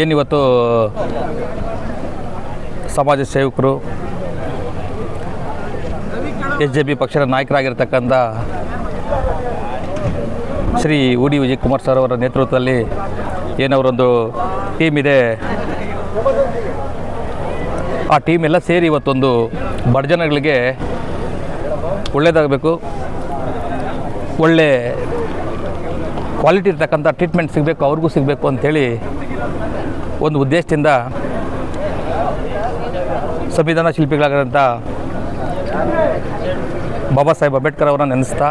ಏನಿವತ್ತು ಸಮಾಜ ಸೇವಕರು, ಎಸ್ ಜೆ ಪಿ ಪಕ್ಷದ ನಾಯಕರಾಗಿರ್ತಕ್ಕಂಥ ಶ್ರೀ ಉ ಡಿ ವಿಜಯ್ ಕುಮಾರ್ ಸರ್ ಅವರ ನೇತೃತ್ವದಲ್ಲಿ ಏನವರೊಂದು ಟೀಮ್ ಇದೆ. ಆ ಟೀಮ್ ಎಲ್ಲ ಸೇರಿ ಇವತ್ತೊಂದು ಬಡ ಜನಗಳಿಗೆ ಒಳ್ಳೆಯದಾಗಬೇಕು ಒಳ್ಳೆ ಕ್ವಾಲಿಟಿ ಇರ್ತಕ್ಕಂಥ ಟ್ರೀಟ್ಮೆಂಟ್ ಸಿಗಬೇಕು, ಅವ್ರಿಗೂ ಸಿಗಬೇಕು ಅಂಥೇಳಿ ಒಂದು ಉದ್ದೇಶದಿಂದ ಸಂವಿಧಾನ ಶಿಲ್ಪಿಗಳಾಗಿರೋಂಥ ಬಾಬಾ ಸಾಹೇಬ್ ಅಂಬೇಡ್ಕರ್ ಅವರನ್ನು ನೆನೆಸ್ತಾ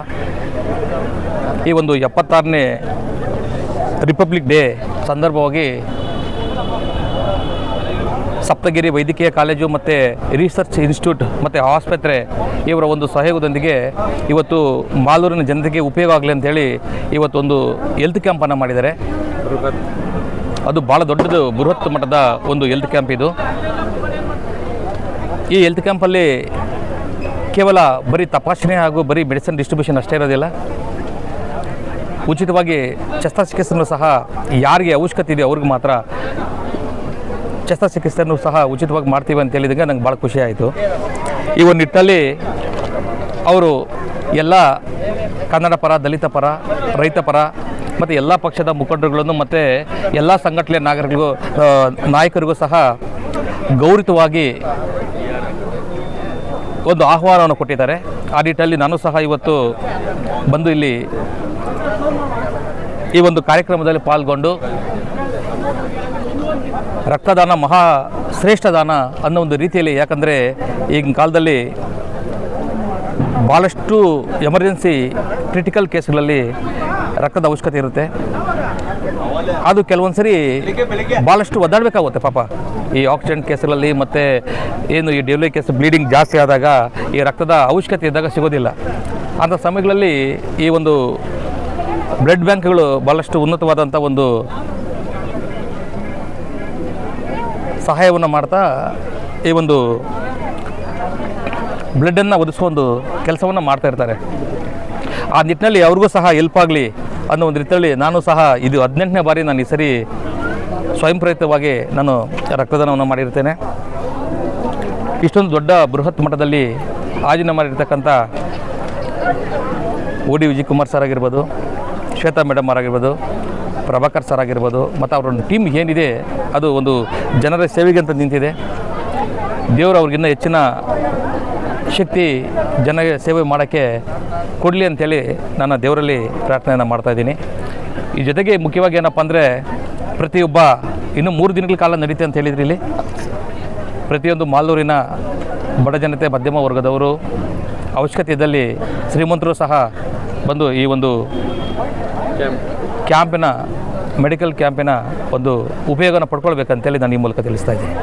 ಈ ಒಂದು ಎಪ್ಪತ್ತಾರನೇ ರಿಪಬ್ಲಿಕ್ ಡೇ ಸಂದರ್ಭವಾಗಿ ಸಪ್ತಗಿರಿ ವೈದ್ಯಕೀಯ ಕಾಲೇಜು ಮತ್ತು ರಿಸರ್ಚ್ ಇನ್ಸ್ಟಿಟ್ಯೂಟ್ ಮತ್ತು ಆಸ್ಪತ್ರೆ ಇವರ ಒಂದು ಸಹಯೋಗದೊಂದಿಗೆ ಇವತ್ತು ಮಾಲೂರಿನ ಜನತೆಗೆ ಉಪಯೋಗ ಆಗಲಿ ಅಂತೇಳಿ ಇವತ್ತೊಂದು ಹೆಲ್ತ್ ಕ್ಯಾಂಪನ್ನು ಮಾಡಿದ್ದಾರೆ. ಅದು ಭಾಳ ದೊಡ್ಡದು ಬೃಹತ್ ಮಟ್ಟದ ಒಂದು ಹೆಲ್ತ್ ಕ್ಯಾಂಪ್ ಇದು. ಈ ಹೆಲ್ತ್ ಕ್ಯಾಂಪಲ್ಲಿ ಕೇವಲ ಬರೀ ತಪಾಸಣೆ ಹಾಗೂ ಬರೀ ಮೆಡಿಸಿನ್ ಡಿಸ್ಟ್ರಿಬ್ಯೂಷನ್ ಅಷ್ಟೇ ಇರೋದಿಲ್ಲ. ಉಚಿತವಾಗಿ ಶಸ್ತ್ರಚಿಕಿತ್ಸೆಯನ್ನು ಸಹ ಯಾರಿಗೆ ಅವಶ್ಯಕತೆ ಇದೆ ಅವ್ರಿಗೆ ಮಾತ್ರ ಶಸ್ತ್ರಚಿಕಿತ್ಸೆಯನ್ನು ಸಹ ಉಚಿತವಾಗಿ ಮಾಡ್ತೀವಿ ಅಂತ ಹೇಳಿದಾಗ ನಂಗೆ ಭಾಳ ಖುಷಿ ಆಯಿತು. ಈ ಒಂದು ನಿಟ್ಟಲ್ಲಿ ಅವರು ಎಲ್ಲ ಕನ್ನಡ ಪರ, ದಲಿತ ಪರ, ರೈತ ಪರ ಮತ್ತು ಎಲ್ಲ ಪಕ್ಷದ ಮುಖಂಡರುಗಳನ್ನು ಮತ್ತು ಎಲ್ಲ ಸಂಘಟನೆಯ ನಾಗರಿಕರಿಗೂ ನಾಯಕರಿಗೂ ಸಹ ಗೌರವವಾಗಿ ಒಂದು ಆಹ್ವಾನವನ್ನು ಕೊಟ್ಟಿದ್ದಾರೆ. ಆ ನಿಟ್ಟಲ್ಲಿ ನಾನು ಸಹ ಇವತ್ತು ಬಂದು ಇಲ್ಲಿ ಈ ಒಂದು ಕಾರ್ಯಕ್ರಮದಲ್ಲಿ ಪಾಲ್ಗೊಂಡು ರಕ್ತದಾನ ಮಹಾ ಶ್ರೇಷ್ಠ ದಾನ ಅನ್ನೋ ಒಂದು ರೀತಿಯಲ್ಲಿ, ಯಾಕಂದರೆ ಈಗಿನ ಕಾಲದಲ್ಲಿ ಭಾಳಷ್ಟು ಎಮರ್ಜೆನ್ಸಿ ಕ್ರಿಟಿಕಲ್ ಕೇಸ್ಗಳಲ್ಲಿ ರಕ್ತದ ಅವಶ್ಯಕತೆ ಇರುತ್ತೆ. ಅದು ಕೆಲವೊಂದು ಸರಿ ಭಾಳಷ್ಟು ಒದ್ದಾಡಬೇಕಾಗುತ್ತೆ ಪಾಪ. ಈ ಆಕ್ಸಿಡೆಂಟ್ ಕೇಸ್ಗಳಲ್ಲಿ ಮತ್ತು ಏನು ಈ ಡೆಲಿವರಿ ಕೇಸ್ ಬ್ಲೀಡಿಂಗ್ ಜಾಸ್ತಿ ಆದಾಗ ಈ ರಕ್ತದ ಅವಶ್ಯಕತೆ ಇದ್ದಾಗ ಸಿಗೋದಿಲ್ಲ. ಅಂಥ ಸಮಯಗಳಲ್ಲಿ ಈ ಒಂದು ಬ್ಲಡ್ ಬ್ಯಾಂಕ್ಗಳು ಭಾಳಷ್ಟು ಉನ್ನತವಾದಂಥ ಒಂದು ಸಹಾಯವನ್ನು ಮಾಡ್ತಾ ಈ ಒಂದು ಬ್ಲಡ್ಡನ್ನು ಒದಗಿಸೋ ಒಂದು ಕೆಲಸವನ್ನು ಮಾಡ್ತಾಯಿರ್ತಾರೆ ಆ ನಿಟ್ಟಿನಲ್ಲಿ ಅವ್ರಿಗೂ ಸಹ ಹೆಲ್ಪ್ ಆಗಲಿ ಅನ್ನೋ ಒಂದು ರೀತಿಯಲ್ಲಿ ನಾನು ಸಹ ಇದು ಹದಿನೆಂಟನೇ ಬಾರಿ ನಾನು ಈ ಸರಿ ಸ್ವಯಂ ಪ್ರೇರಿತವಾಗಿ ನಾನು ರಕ್ತದಾನವನ್ನು ಮಾಡಿರ್ತೇನೆ. ಇಷ್ಟೊಂದು ದೊಡ್ಡ ಬೃಹತ್ ಮಟ್ಟದಲ್ಲಿ ಆಯೋಜನೆ ಮಾಡಿರ್ತಕ್ಕಂಥ O D Vijay Kumar sir ಆಗಿರ್ಬೋದು, ಶ್ವೇತಾ ಮೇಡಮ್ ಅವರಾಗಿರ್ಬೋದು ಪ್ರಭಾಕರ್ ಸರ್ ಆಗಿರ್ಬೋದು ಮತ್ತು ಅವರ ಟೀಮ್ ಏನಿದೆ, ಅದು ಒಂದು ಜನರ ಸೇವೆಗೆ ಅಂತ ನಿಂತಿದೆ. ದೇವರು ಅವ್ರಿಗಿನ್ನ ಹೆಚ್ಚಿನ ಶಕ್ತಿ ಜನ ಸೇವೆ ಮಾಡೋಕ್ಕೆ ಕೊಡಲಿ ಅಂಥೇಳಿ ನಾನು ದೇವರಲ್ಲಿ ಪ್ರಾರ್ಥನೆಯನ್ನು ಮಾಡ್ತಾಯಿದ್ದೀನಿ ಈ ಜೊತೆಗೆ ಮುಖ್ಯವಾಗಿ ಏನಪ್ಪ ಅಂದರೆ, ಪ್ರತಿಯೊಬ್ಬ ಇನ್ನೂ ಮೂರು ದಿನಗಳ ಕಾಲ ನಡೀತೆ ಅಂತ ಹೇಳಿದ್ರಿ ಇಲ್ಲಿ. ಪ್ರತಿಯೊಂದು ಮಾಲೂರಿನ ಬಡ ಜನತೆ, ಮಧ್ಯಮ ವರ್ಗದವರು ಅವಶ್ಯಕತೆ ಇದ್ದಲ್ಲಿ ಶ್ರೀಮಂತರು ಸಹ ಬಂದು ಈ ಒಂದು ಕ್ಯಾಂಪಿನ ಮೆಡಿಕಲ್ ಕ್ಯಾಂಪಿನ ಒಂದು ಉಪಯೋಗನ ಪಡ್ಕೊಳ್ಬೇಕಂತೇಳಿ ನಾನು ಈ ಮೂಲಕ ತಿಳಿಸ್ತಾ ಇದ್ದೀನಿ.